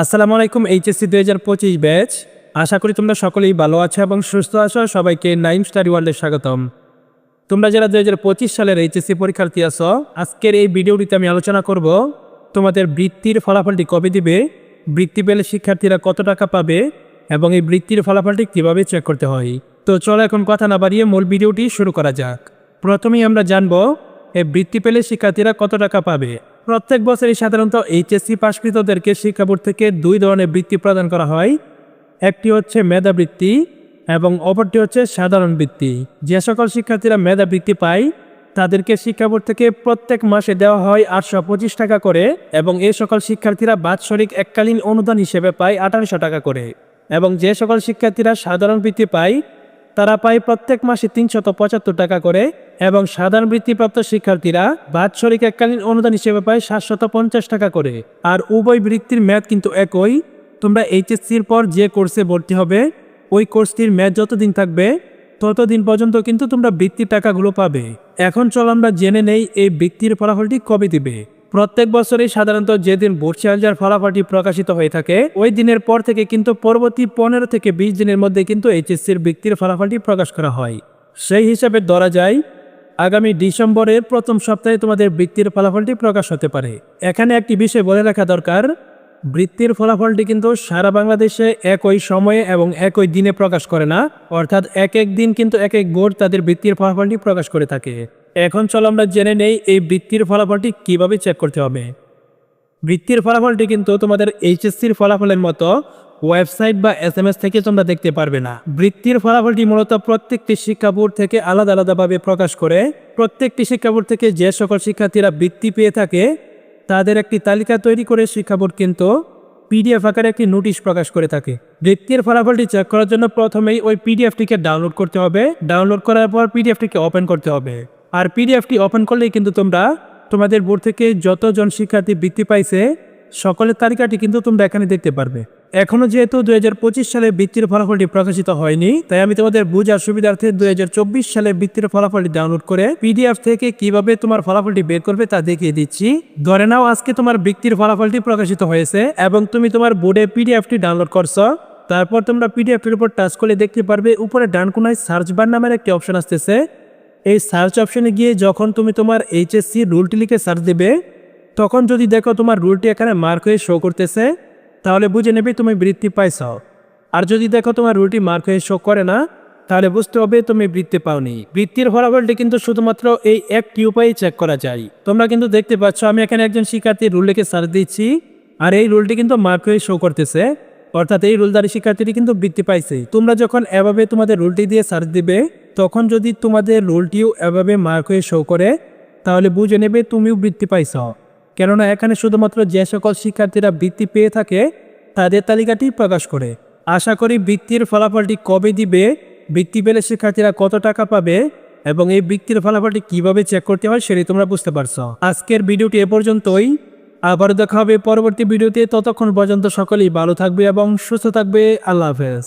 আসসালামু আলাইকুম এইচএসসি দুই হাজার পঁচিশ ব্যাচ। আশা করি তোমরা সকলেই ভালো আছো এবং সুস্থ আছো। সবাইকে নাইন স্টাডি ওয়ার্ল্ডে স্বাগতম। তোমরা যারা দুই হাজার পঁচিশ সালের এইচএসসি পরীক্ষার্থী আছো, আজকের এই ভিডিওটিতে আমি আলোচনা করব তোমাদের বৃত্তির ফলাফলটি কবে দিবে, বৃত্তি পেলে শিক্ষার্থীরা কত টাকা পাবে, এবং এই বৃত্তির ফলাফলটি কীভাবে চেক করতে হয়। তো চলো এখন কথা না বাড়িয়ে মূল ভিডিওটি শুরু করা যাক। প্রথমেই আমরা জানব, এই বৃত্তি পেলে শিক্ষার্থীরা কত টাকা পাবে। প্রত্যেক বছরই সাধারণত এইচএসসি পাশকৃতদেরকে শিক্ষা বোর্ড থেকে দুই ধরনের বৃত্তি প্রদান করা হয়। একটি হচ্ছে মেধাবৃত্তি এবং অপরটি হচ্ছে সাধারণ বৃত্তি। যে সকল শিক্ষার্থীরা মেধাবৃত্তি পায়, তাদেরকে শিক্ষা বোর্ড থেকে প্রত্যেক মাসে দেওয়া হয় আটশো পঁচিশ টাকা করে এবং এই সকল শিক্ষার্থীরা বাৎসরিক এককালীন অনুদান হিসেবে পায় আঠারোশো টাকা করে। এবং যে সকল শিক্ষার্থীরা সাধারণ বৃত্তি পায় তারা পায় প্রত্যেক মাসে তিনশত পঁচাত্তর টাকা করে এবং সাধারণ বৃত্তিপ্রাপ্ত শিক্ষার্থীরা বাৎসরিক এককালীন অনুদান হিসেবে পায় সাতশত পঞ্চাশ টাকা করে। আর উভয় বৃত্তির মেয়াদ কিন্তু একই। তোমরা এইচএসসির পর যে কোর্সে ভর্তি হবে, ওই কোর্সটির মেয়াদ যতদিন থাকবে, ততদিন পর্যন্ত কিন্তু তোমরা বৃত্তির টাকাগুলো পাবে। এখন চল আমরা জেনে নেই এই বৃত্তির ফলাফলটি কবে দিবে। প্রত্যেক বছরই সাধারণত যেদিন ভর্তি আলজার ফলাফলটি প্রকাশিত হয়ে থাকে, ওই দিনের পর থেকে কিন্তু পরবর্তী পনেরো থেকে বিশ দিনের মধ্যে কিন্তু এইচএসসির বৃত্তির ফলাফলটি প্রকাশ করা হয়। সেই হিসাবে ধরা যায়, আগামী ডিসেম্বরের প্রথম সপ্তাহে তোমাদের বৃত্তির ফলাফলটি প্রকাশ হতে পারে। এখানে একটি বিষয় বলে রাখা দরকার, বৃত্তির ফলাফলটি কিন্তু সারা বাংলাদেশে একই সময়ে এবং একই দিনে প্রকাশ করে না, অর্থাৎ এক এক দিন কিন্তু এক এক বোর্ড তাদের বৃত্তির ফলাফলটি প্রকাশ করে থাকে। এখন চলো আমরা জেনে নেই এই বৃত্তির ফলাফলটি কীভাবে চেক করতে হবে। বৃত্তির ফলাফলটি কিন্তু তোমাদের এইচএসসির ফলাফলের মতো ওয়েবসাইট বা এস এম এস থেকে তোমরা দেখতে পারবে না। বৃত্তির ফলাফলটি মূলত প্রত্যেকটি শিক্ষা বোর্ড থেকে আলাদা আলাদাভাবে প্রকাশ করে, প্রত্যেকটি শিক্ষা বোর্ড থেকে যে সকল শিক্ষার্থীরা বৃত্তি পেয়ে থাকে, তাদের একটি তালিকা তৈরি করে শিক্ষা বোর্ড কিন্তু পিডিএফ আকারে একটি নোটিশ প্রকাশ করে থাকে। বৃত্তির ফলাফলটি চেক করার জন্য প্রথমেই ওই পিডিএফটিকে ডাউনলোড করতে হবে। ডাউনলোড করার পর পিডিএফটিকে ওপেন করতে হবে। আর পিডিএফটি ওপেন করলেই কিন্তু তোমরা তোমাদের বোর্ড থেকে যতজন শিক্ষার্থী বৃত্তি পাইছে, সকলের তালিকাটি কিন্তু তোমরা এখানে দেখতে পারবে। এখনও যেহেতু দু হাজার পঁচিশ সালে বৃত্তির ফলাফলটি প্রকাশিত হয়নি, তাই আমি তোমাদের বুঝার সুবিধার্থে দুই সালে বৃত্তির ফলাফলটি ডাউনলোড করে পিডিএফ থেকে কীভাবে তোমার ফলাফলটি বের করবে তা দেখিয়ে দিচ্ছি। ধরে নাও আজকে তোমার বৃত্তির ফলাফলটি প্রকাশিত হয়েছে এবং তুমি তোমার বোর্ডে পিডিএফটি ডাউনলোড করছ। তারপর তোমরা পিডিএফটির উপর টাচ করলে দেখতে পারবে, উপরে ডান কোনায় সার্চ বার নামের একটি অপশন আসতেছে। এই সার্চ অপশনে গিয়ে যখন তুমি তোমার এইচএসসি রুলটি লিখে সার্চ দেবে, তখন যদি দেখো তোমার রুলটি এখানে মার্ক হয়ে শো করতেছে, তাহলে বুঝে নেবে তুমি বৃত্তি পাইছ। আর যদি দেখো তোমার রুলটি মার্ক হয়ে শো করে না, তাহলে বুঝতে হবে তুমি বৃত্তি পাওনি। বৃত্তির ফলাফলটি কিন্তু শুধুমাত্র এই একটি উপায়ে চেক করা যায়। তোমরা কিন্তু দেখতে পাচ্ছ, আমি এখানে একজন শিক্ষার্থীর রুল লিখে সার্চ দিচ্ছি, আর এই রুলটি কিন্তু মার্ক হয়ে শো করতেছে। অর্থাৎ এই রুলদারি শিক্ষার্থীটি কিন্তু বৃত্তি পাইছে। তোমরা যখন এভাবে তোমাদের রুলটি দিয়ে সার্চ দিবে তখন যদি তোমাদের রুলটিও এভাবে মার্ক হয়ে শো করে, তাহলে বুঝে নেবে তুমিও বৃত্তি পাইছ। কেননা এখানে শুধুমাত্র যে সকল শিক্ষার্থীরা বৃত্তি পেয়ে থাকে, তাদের তালিকাটি প্রকাশ করে। আশা করি বৃত্তির ফলাফলটি কবে দিবে, বৃত্তি পেলে শিক্ষার্থীরা কত টাকা পাবে, এবং এই বৃত্তির ফলাফলটি কীভাবে চেক করতে হয় সেটি তোমরা বুঝতে পারছ। আজকের ভিডিওটি এ পর্যন্তই। আবার দেখা হবে পরবর্তী ভিডিওতে। ততক্ষণ পর্যন্ত সকলেই ভালো থাকবে এবং সুস্থ থাকবে। আল্লাহ হাফেজ।